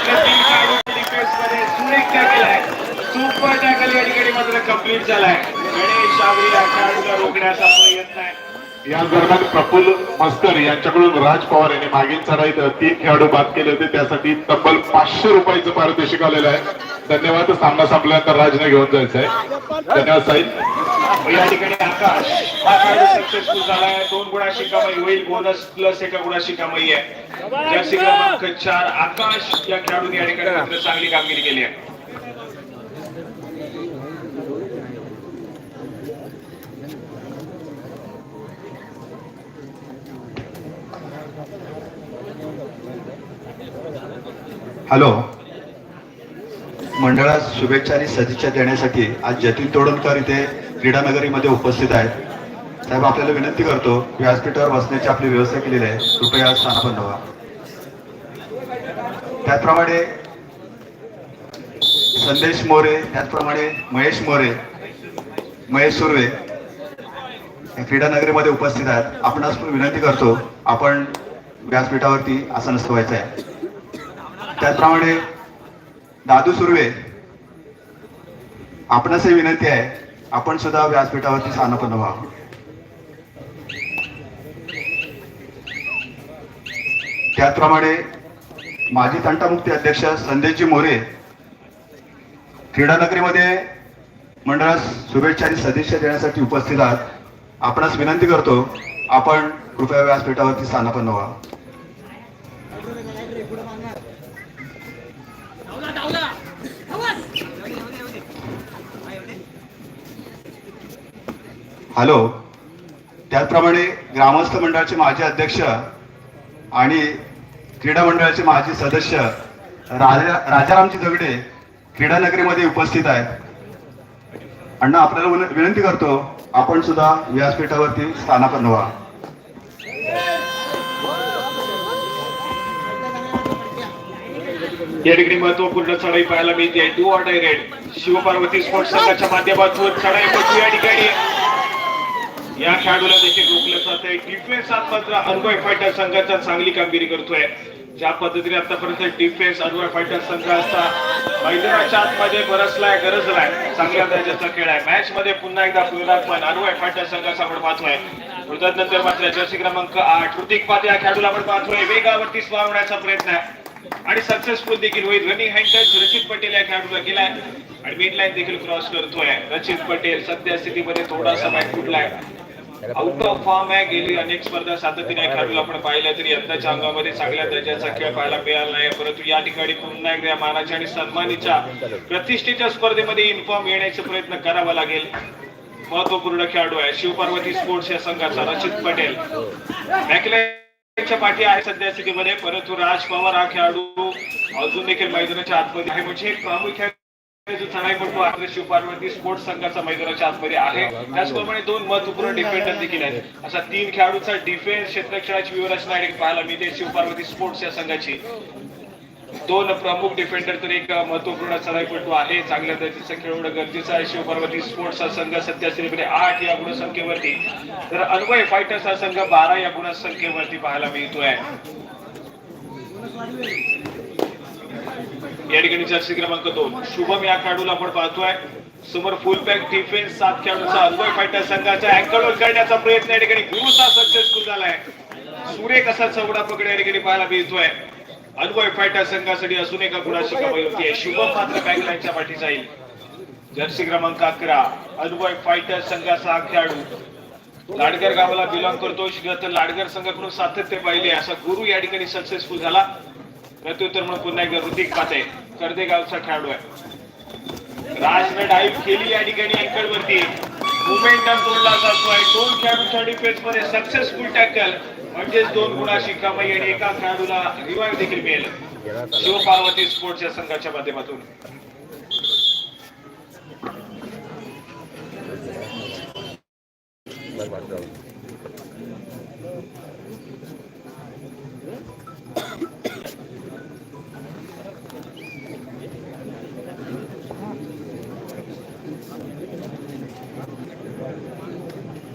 मात्र तीन खेळाडू डिफेन्स सुरेख टॅकल आहे सुपर टॅकल या ठिकाणी मात्र कंप्लीट झालाय. गणेश शावरी या रोखण्याचा प्रयत्न आहे. या दरम्यान प्रफुल्ल मस्कर यांच्याकडून राज पवार यांनी मागील चढाईत तीन खेळाडू बाद केले होते. त्यासाठी तब्बल पाचशे रुपयाचं पारितोषिक आलेलं आहे. धन्यवाद. सामना संपल्यानंतर राजने घेऊन जायचं आहे धन्यवाद साहेब या ठिकाणी आकाश. हा खेळाडू सक्सेसफुल झालाय. दोन गुणाशी कमाई होईल. बोनस प्लस एका गुणाशी कमाई आहे. जर्सी क्रमांक चार आकाश या खेळाडूने या ठिकाणी चांगली कामगिरी केली आहे. हॅलो. मंडळास शुभेच्छा आणि सदिच्छा देण्यासाठी आज जतीन तोडणकर इथे क्रीडानगरीमध्ये उपस्थित आहेत. साहेब आपल्याला विनंती करतो व्यासपीठावर बसण्याची आपली व्यवस्था केलेली आहे. कृपया स्थानपन्न व्हा त्याचप्रमाणे संदेश मोरे त्याचप्रमाणे महेश मोरे महेश सुर्वे क्रीडानगरीमध्ये उपस्थित आहेत. आपणास पण विनंती करतो आपण व्यासपीठावरती आसन व्हायचं आहे. त्याचप्रमाणे दादू सुर्वे आपणासही विनंती आहे आपण सुद्धा व्यासपीठावरती स्थानपन्न व्हावं. त्याचप्रमाणे माजी तंटामुक्ती अध्यक्ष संदेशजी मोरे क्रीडानगरीमध्ये मंडळास शुभेच्छा आणि सदिच्छा देण्यासाठी उपस्थित आहात. आपणास विनंती करतो आपण कृपया व्यासपीठावरती स्थानपन्न व्हा हॅलो. त्याचप्रमाणे ग्रामस्थ मंडळाचे माजी अध्यक्ष आणि क्रीडा मंडळाचे माजी सदस्य राजा राजारामजी दगडे क्रीडा नगरीमध्ये उपस्थित आहेत. अण्णा आपल्याला विनंती करतो आपण सुद्धा व्यासपीठावरती स्थानापन्न व्हा. या ठिकाणी महत्त्वपूर्ण चढाई पाहायला मिळते. Two or direct Shivparvati sports संघाच्या माध्यमातून चढाई बघू या ठिकाणी. या खेळाडूला देखील रोखलं जात आहे. डिफेन्स मात्र अनुभव फायटर संघाचा चांगली कामगिरी करतोय. ज्या पद्धतीने आतापर्यंत डिफेन्स अनुभव फायटर संघाचा मैदानाच्या आतमध्ये बरसलाय गरजलाय. चांगल्या दर्जाचा खेळ आहे. मॅच मध्ये पुन्हा एकदा पुनरागमन अनुभव फायटर संघाचा आपण पाहतोय. तदनंतर मात्र जर्सी क्रमांक आठ ऋतिक पाते या खेळाडूला आपण पाहतोय. वेगावरती स्वारवण्याचा प्रयत्न आहे. आणि सक्सेसफुल देखील होईल. रनिंग हँड टच रचित पटेल या खेळाडूला केलाय. आणि मिड लाईन देखील क्रॉस करतोय. रचित पटेल सध्या स्थितीमध्ये थोडासा बॅक फुटलाय. आउट ऑफ फॉर्म आहे. गेली अनेक स्पर्धा सातत्याने खेळाडूला आपण पाहिलं तरी यंदाच्या अंगामध्ये चांगल्या दर्जाचा खेळ पाहायला मिळाला नाही. परंतु या ठिकाणी पुन्हा एकदा मानाच्या आणि सन्मानीच्या प्रतिष्ठेच्या स्पर्धेमध्ये इन्फॉर्म येण्याचा प्रयत्न करावा लागेल. महत्त्वपूर्ण खेळाडू आहे. शिवपार्वती स्पोर्ट्स या संघाचा रचित पटेल. पाठी आहे सध्या स्थितीमध्ये. परंतु राज पवार हा खेळाडू अजून देखील मैदानाच्या आतमध्ये आहे. म्हणजे एक प्रामुख्याने जो चढाईपटू आहे शिवपार्वती स्पोर्ट्स संघाचा मैदानाच्या आतमध्ये आहे. त्याचप्रमाणे दोन महत्त्वपूर्ण डिफेंडर देखील आहेत. असा तीन खेळाडूचा डिफेन्स क्षेत्रक्षणाची व्यवरचना या पाहायला मिळते. शिवपार्वती स्पोर्ट्स या संघाची. दोन प्रमुख डिफेंडर तर एक महत्त्वपूर्ण चढाईपटू आहे. चांगल्या दर्जाचं खेळ होणं गरजेचं आहे. शिवपार्वती स्पोर्ट्स हा संघ सध्या स्थितीमध्ये आठ या गुणसंख्येवरती. तर अन्वय फायटर्स हा संघ बारा या गुणसंख्येवरती पाहायला मिळतोय. या ठिकाणी जर्सी क्रमांक दोन. शुभम या खेळाडूला आपण पाहतोय. समोर फुल बॅक डिफेन्स सात खेळाडूचा अन्वय फायटर संघाचा अँकलवर करण्याचा प्रयत्न या ठिकाणी गुरुसा सक्सेसफुल झालाय. सुरेख असा चौडा पकड या ठिकाणी पाहायला मिळतोय. अनुभव फायटर संघासाठी अजून एका गुणाची कमाई होती. शुभम मात्र बॅकलाईनच्या पाठी जाईल. जर्सी क्रमांक अकरा. अनुभव फायटर संघाचा खेळाडू लाडगर गावाला बिलॉंग करतो. तर लाडगर संघाकडून सातत्य पाहिले. असा गुरु या ठिकाणी सक्सेसफुल झाला. प्रत्युत्तर म्हणून पुन्हा एकदा ऋतिक पाते. कर्दे गावचा खेळाडू आहे. राजनं डाईव्ह केली या ठिकाणी अँकल वरती. मोमेंटम तोडला जातोय दोन खेळाडूच्या डिफेन्समध्ये सक्सेसफुल टॅकल म्हणजेच दोन गुणाशी कमाई आणि एका खेळाडूला रिवाईव्ह देखील मिळेल. शिवपार्वती स्पोर्ट्स या संघाच्या माध्यमातून.